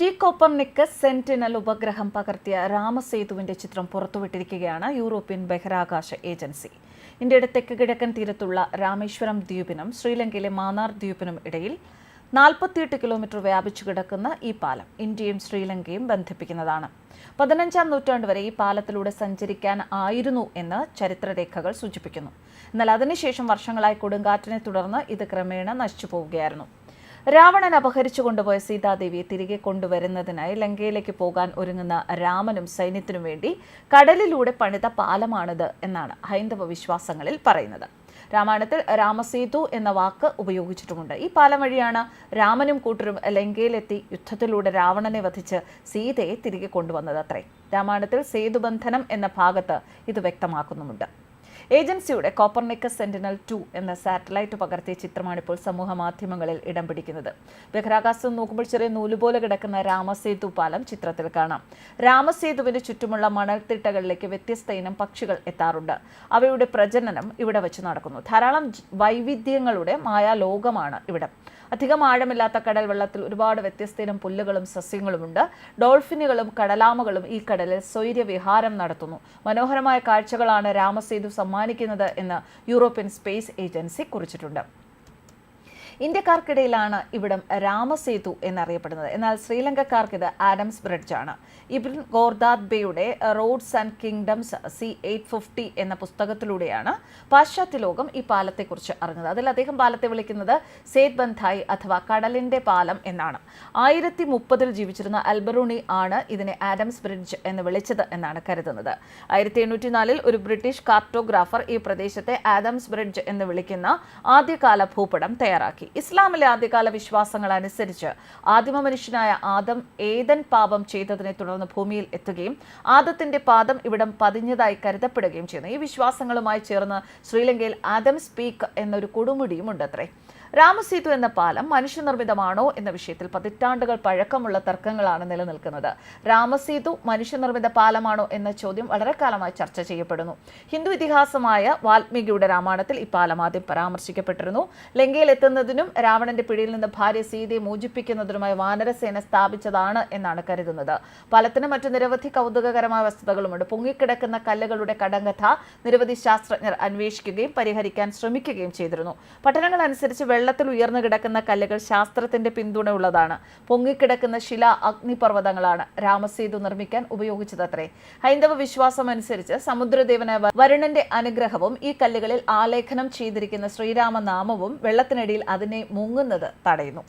T Copernicus sentinel ഉപഗ്രഹം പകർത്തിയ രാമസേതുവിന്റെ ചിത്രം പുറത്തുവിട്ടിരിക്കുകയാണ് യൂറോപ്യൻ ബഹിരാകാശ ഏജൻസി. ഇന്ത്യയുടെ തെക്ക് കിഴക്കൻ തീരത്തുള്ള രാമേശ്വരം ദ്വീപിനും ശ്രീലങ്കയിലെ മാന്നാർ ദ്വീപിനും ഇടയിൽ നാൽപ്പത്തിയെട്ട് കിലോമീറ്റർ വ്യാപിച്ചു കിടക്കുന്ന ഈ പാലം ഇന്ത്യയും ശ്രീലങ്കയും ബന്ധിപ്പിക്കുന്നതാണ്. പതിനഞ്ചാം നൂറ്റാണ്ട് വരെ ഈ പാലത്തിലൂടെ സഞ്ചരിക്കാൻ ആയിരുന്നു എന്ന് ചരിത്രരേഖകൾ സൂചിപ്പിക്കുന്നു. എന്നാൽ അതിനുശേഷം വർഷങ്ങളായി കൊടുങ്കാറ്റിനെ തുടർന്ന് ഇത് ക്രമേണ നശിച്ചു പോവുകയായിരുന്നു. രാവണൻ അപഹരിച്ചു കൊണ്ടുപോയ സീതാദേവിയെ തിരികെ കൊണ്ടുവരുന്നതിനായി ലങ്കയിലേക്ക് പോകാൻ ഒരുങ്ങുന്ന രാമനും സൈന്യത്തിനും വേണ്ടി കടലിലൂടെ പണിത പാലമാണിത് എന്നാണ് ഹൈന്ദവ വിശ്വാസങ്ങളിൽ പറയുന്നത്. രാമായണത്തിൽ രാമസേതു എന്ന വാക്ക് ഉപയോഗിച്ചിട്ടുമുണ്ട്. ഈ പാലം വഴിയാണ് രാമനും കൂട്ടരും ലങ്കയിലെത്തി യുദ്ധത്തിലൂടെ രാവണനെ വധിച്ച് സീതയെ തിരികെ കൊണ്ടുവന്നത് അത്രേ. രാമായണത്തിൽ സേതുബന്ധനം എന്ന ഭാഗത്ത് ഇത് വ്യക്തമാക്കുന്നുമുണ്ട്. ഏജൻസിയുടെ കോപ്പർനിക്കസ് സെന്റിനൽ ടു എന്ന സാറ്റലൈറ്റ് പകർത്തിയ ചിത്രമാണ് ഇപ്പോൾ സമൂഹ മാധ്യമങ്ങളിൽ ഇടം പിടിക്കുന്നത്. ബഹിരാകാശം നോക്കുമ്പോൾ ചെറിയ നൂലുപോലെ കിടക്കുന്ന രാമസേതു പാലം ചിത്രത്തിൽ കാണാം. രാമസേതുവിന് ചുറ്റുമുള്ള മണൽത്തിട്ടകളിലേക്ക് വ്യത്യസ്ത ഇനം പക്ഷികൾ എത്താറുണ്ട്. അവയുടെ പ്രജനനം ഇവിടെ വെച്ച് നടക്കുന്നു. ധാരാളം വൈവിധ്യങ്ങളുടെ മായാലോകമാണ് ഇവിടെ. അധികം ആഴമില്ലാത്ത കടൽ വെള്ളത്തിൽ ഒരുപാട് വ്യത്യസ്ത ഇനം പുല്ലുകളും സസ്യങ്ങളുമുണ്ട്. ഡോൾഫിനുകളും കടലാമകളും ഈ കടലിൽ സ്വൈര്യവിഹാരം നടത്തുന്നു. മനോഹരമായ കാഴ്ചകളാണ് രാമസേതു സമ്മാനിക്കുന്നത് എന്ന് യൂറോപ്യൻ സ്പേസ് ഏജൻസി കുറിച്ചിട്ടുണ്ട്. ഇന്ത്യക്കാർക്കിടയിലാണ് ഇവിടം രാമസേതു എന്നറിയപ്പെടുന്നത്. എന്നാൽ ശ്രീലങ്കക്കാർക്ക് ഇത് ആഡംസ് ബ്രിഡ്ജാണ്. ഇബ്രിൻ ഗോർദാദ് ബേയുടെ roads and kingdoms C eight fifty എന്ന പുസ്തകത്തിലൂടെയാണ് പാശ്ചാത്യ ലോകം ഈ പാലത്തെക്കുറിച്ച് അറിഞ്ഞത്. അതിൽ അദ്ദേഹം പാലത്തെ വിളിക്കുന്നത് സേത് ബന്ധായി അഥവാ കടലിന്റെ പാലം എന്നാണ്. ആയിരത്തി മുപ്പതിൽ ജീവിച്ചിരുന്ന അൽബറൂണി ആണ് ഇതിനെ ആഡംസ് ബ്രിഡ്ജ് എന്ന് വിളിച്ചത് എന്നാണ് കരുതുന്നത്. ആയിരത്തി എണ്ണൂറ്റി നാലിൽ ഒരു ബ്രിട്ടീഷ് കാർട്ടോഗ്രാഫർ ഈ പ്രദേശത്തെ ആഡംസ് ബ്രിഡ്ജ് എന്ന് വിളിക്കുന്ന ആദ്യകാല ഭൂപടം തയ്യാറാക്കി. ഇസ്ലാമിലെ ആദ്യകാല വിശ്വാസങ്ങൾ അനുസരിച്ച് ആദിമ മനുഷ്യനായ ആദം ഏതൻ പാപം ചെയ്തതിനെ തുടർന്ന് ഭൂമിയിൽ എത്തുകയും ആദത്തിന്റെ പാദം ഇവിടം പതിഞ്ഞതായി കരുതപ്പെടുകയും ചെയ്യുന്നു. ഈ വിശ്വാസങ്ങളുമായി ചേർന്ന് ശ്രീലങ്കയിൽ ആദം സ്പീക്ക് എന്നൊരു കൊടുമുടിയും ഉണ്ടത്രേ രാമസേതു എന്ന പാലം മനുഷ്യനിർമ്മിതമാണോ എന്ന വിഷയത്തിൽ പതിറ്റാണ്ടുകൾ പഴക്കമുള്ള തർക്കങ്ങളാണ് നിലനിൽക്കുന്നത്. രാമസേതു മനുഷ്യനിർമ്മിത പാലമാണോ എന്ന ചോദ്യം വളരെ കാലമായി ചർച്ച ചെയ്യപ്പെടുന്നു. ഹിന്ദു ഇതിഹാസമായ വാൽമീകിയുടെ രാമായണത്തിൽ ഈ പാലം ആദ്യം പരാമർശിക്കപ്പെട്ടിരുന്നു. ലങ്കയിൽ എത്തുന്നതിനും രാവണന്റെ പിടിയിൽ നിന്ന് ഭാര്യ സീതയെ മോചിപ്പിക്കുന്നതിനുമായി വാനരസേന സ്ഥാപിച്ചതാണ് എന്നാണ് കരുതുന്നത്. പാലത്തിന് മറ്റു നിരവധി കൗതുകകരമായ വസ്തുതകളുമുണ്ട്. പൊങ്ങിക്കിടക്കുന്ന കല്ലുകളുടെ കടങ്കഥ നിരവധി ശാസ്ത്രജ്ഞർ അന്വേഷിക്കുകയും പരിഹരിക്കാൻ ശ്രമിക്കുകയും ചെയ്തിരുന്നു. പഠനങ്ങൾ അനുസരിച്ച് വെള്ളത്തിൽ ഉയർന്നു കിടക്കുന്ന കല്ലുകൾ ശാസ്ത്രത്തിന്റെ പിന്തുണയുള്ളതാണ്. പൊങ്ങിക്കിടക്കുന്ന ശില അഗ്നിപർവതങ്ങളാണ് രാമസേതു നിർമ്മിക്കാൻ ഉപയോഗിച്ചതത്രേ. ഹൈന്ദവ വിശ്വാസം അനുസരിച്ച് സമുദ്രദേവനായ വരുണന്റെ അനുഗ്രഹവും ഈ കല്ലുകളിൽ ആലേഖനം ചെയ്തിരിക്കുന്ന ശ്രീരാമനാമവും വെള്ളത്തിനടിയിൽ അതിനെ മുങ്ങുന്നത് തടയുന്നു.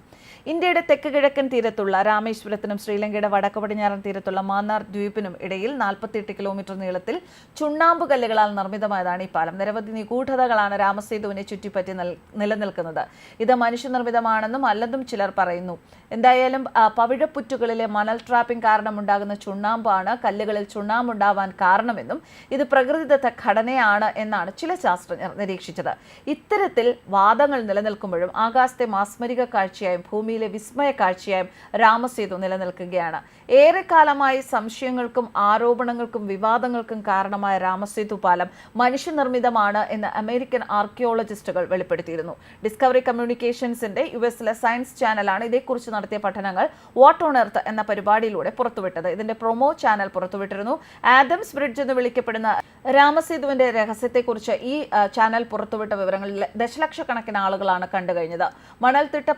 ഇന്ത്യയുടെ തെക്ക് കിഴക്കൻ തീരത്തുള്ള രാമേശ്വരത്തിനും ശ്രീലങ്കയുടെ വടക്ക് പടിഞ്ഞാറൻ തീരത്തുള്ള മാന്നാർ ദ്വീപിനും ഇടയിൽ നാൽപ്പത്തിയെട്ട് കിലോമീറ്റർ നീളത്തിൽ ചുണ്ണാമ്പ് കല്ലുകളാൽ നിർമ്മിതമായതാണ് ഈ പാലം. നിരവധി നിഗൂഢതകളാണ് രാമസേതുവിനെ ചുറ്റിപ്പറ്റി നിലനിൽക്കുന്നത്. ഇത് മനുഷ്യനിർമ്മിതമാണെന്നും അല്ലെന്നും ചിലർ പറയുന്നു. എന്തായാലും പവിഴപ്പുറ്റുകളിലെ മണൽ ട്രാപ്പിംഗ് കാരണമുണ്ടാകുന്ന ചുണ്ണാമ്പാണ് കല്ലുകളിൽ ചുണ്ണാമ്പുണ്ടാവാൻ കാരണമെന്നും ഇത് പ്രകൃതിദത്ത ഘടനയാണ് എന്നാണ് ചില ശാസ്ത്രജ്ഞർ നിരീക്ഷിച്ചത്. ഇത്തരത്തിൽ വാദങ്ങൾ നിലനിൽക്കുമ്പോഴും ആകാശത്തെ മാസ്മരിക കാഴ്ചയായും ഭൂമിയിലെ വിസ്മയ കാഴ്ചയായും രാമസേതു നിലനിൽക്കുകയാണ്. ഏറെക്കാലമായി സംശയങ്ങൾക്കും ആരോപണങ്ങൾക്കും വിവാദങ്ങൾക്കും കാരണമായ രാമസേതു പാലം മനുഷ്യനിർമ്മിതമാണ് എന്ന് അമേരിക്കൻ ആർക്കിയോളജിസ്റ്റുകൾ വെളിപ്പെടുത്തിയിരുന്നു. ഡിസ്കവറി കമ്മ്യൂണിക്കേഷൻസിന്റെ യു എസിലെ സയൻസ് ചാനലാണ് ഇതേക്കുറിച്ച് നടത്തിയ പഠനങ്ങൾ വാട്ട് ഓൺ എർത്ത് എന്ന പരിപാടിയിലൂടെ പുറത്തുവിട്ടത്. ഇതിന്റെ പ്രൊമോ ചാനൽ പുറത്തുവിട്ടിരുന്നു. ആദംസ് ബ്രിഡ്ജ് എന്ന് വിളിക്കപ്പെടുന്ന രാമസേതുവിന്റെ രഹസ്യത്തെക്കുറിച്ച് ഈ ചാനൽ പുറത്തുവിട്ട വിവരങ്ങളിൽ ദശലക്ഷക്കണക്കിന് ആളുകളാണ് കണ്ടുകഴിഞ്ഞത്. മണൽത്തിട്ട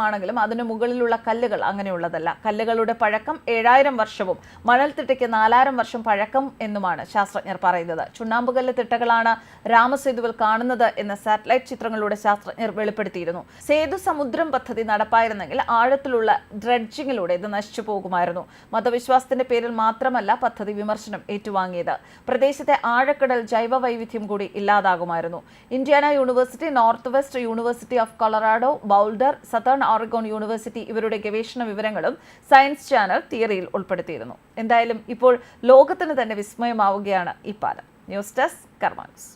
പ്രകൃതിദത്തമാണെങ്കിലും അതിനു മുകളിലുള്ള കല്ലുകൾ അങ്ങനെയുള്ളതല്ല. കല്ലുകളുടെ പഴക്കം ഏഴായിരം വർഷവും മണൽത്തിട്ടയ്ക്ക് നാലായിരം വർഷം പഴക്കം എന്നുമാണ് ശാസ്ത്രജ്ഞർ പറയുന്നത്. ചുണ്ണാമ്പുകല്ല് തിട്ടകളാണ് രാമസേതുവിൽ കാണുന്നത് എന്ന സാറ്റലൈറ്റ് ചിത്രങ്ങളിലൂടെ ശാസ്ത്രജ്ഞർ വെളിപ്പെടുത്തിയിരുന്നു. സേതു സമുദ്രം പദ്ധതി നടപ്പായിരുന്നെങ്കിൽ ആഴത്തിലുള്ള ഡ്രഡ്ജിങ്ങിലൂടെ ഇത് നശിച്ചു പോകുമായിരുന്നു. മതവിശ്വാസത്തിന്റെ പേരിൽ മാത്രമല്ല പദ്ധതി വിമർശനം ഏറ്റുവാങ്ങിയത്. പ്രദേശത്തെ ആഴക്കടൽ ജൈവ വൈവിധ്യം കൂടി ഇല്ലാതാകുമായിരുന്നു. Indiana university north west university of Colorado Boulder southern Oregon university ഇവരുടെ ഗവേഷണ വിവരങ്ങളും സയൻസ് ചാനൽ തിയറിയിൽ ഉൾപ്പെടുത്തിയിരുന്നു. എന്തായാലും ഇപ്പോൾ ലോകത്തിന് തന്നെ വിസ്മയമാവുകയാണ് ഈ പാലം. News desk കർമാൻസ്